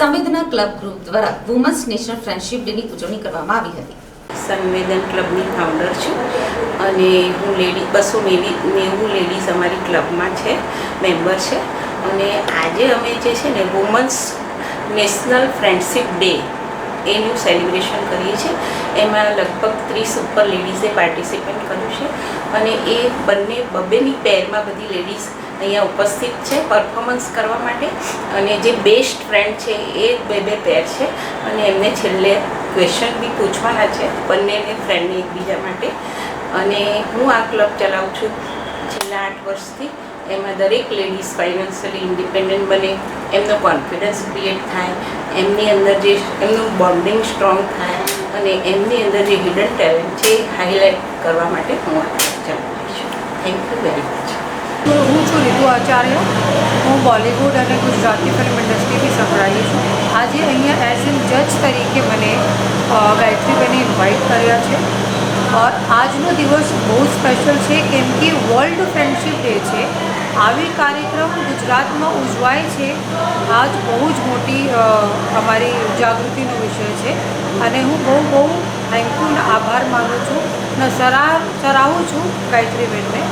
Club group દ્વારા women's national friendship ડેની ઉજવણી કરવામાં આવી હતી. સંવેદન ક્લબની ફાઉન્ડર છું અને હું લેડી, બસો નેવી નેવું લેડીઝ અમારી ક્લબમાં છે મેમ્બર છે. અને આજે અમે જે છે ને વુમન્સ નેશનલ ફ્રેન્ડશિપ ડે એનું સેલિબ્રેશન કરીએ છીએ. એમાં લગભગ ત્રીસ ઉપર લેડીઝે પાર્ટિસિપેટ કર્યું છે. અને એ બંને બબેની પેરમાં બધી લેડીઝ અહીંયા ઉપસ્થિત છે પરફોર્મન્સ કરવા માટે. અને જે બેસ્ટ ફ્રેન્ડ છે, એ બે બે પેર છે. અને એમને છેલ્લે ક્વેશ્ચન બી પૂછવાના છે, બંનેને ફ્રેન્ડને એકબીજા માટે. અને હું આ ક્લબ ચલાવું છું છેલ્લા આઠ વર્ષથી. એમાં દરેક લેડીઝ ફાઇનાન્શિયલી ઇન્ડિપેન્ડન્ટ બને, એમનો કોન્ફિડન્સ ક્રિએટ થાય, એમની અંદર જે એમનું બોન્ડિંગ સ્ટ્રોંગ થાય, અને એમની અંદર જે હિડન ટેલેન્ટ છે હાઇલાઇટ કરવા માટે હું આ ક્લબ ચલાવું છું. Thank you very much Acharya, હું બોલિવૂડ અને ગુજરાતી ફિલ્મ ઇન્ડસ્ટ્રીથી સંકળાયેલી છું. આજે અહીંયા એઝ એન જજ તરીકે મને ગાયત્રીબેને ઇન્વાઇટ કર્યા છે. આજનો દિવસ બહુ સ્પેશિયલ છે, કેમ કે વર્લ્ડ ફ્રેન્ડશિપ ડે છે. આવી કાર્યક્રમ ગુજરાતમાં ઉજવાય છે. આજ બહુ જ મોટી અમારી જાગૃતિનો વિષય છે. અને હું બહુ બહુ થેન્કફુલ આભાર માનું છું. અને સરા, સરાહું છું ગાયત્રીબેનને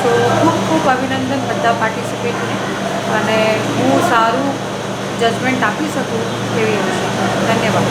સો ખૂબ ખૂબ અભિનંદન બધા પાર્ટિસિપેટને અને હું સારું જજમેન્ટ આપી શકું એવી આશા. ધન્યવાદ.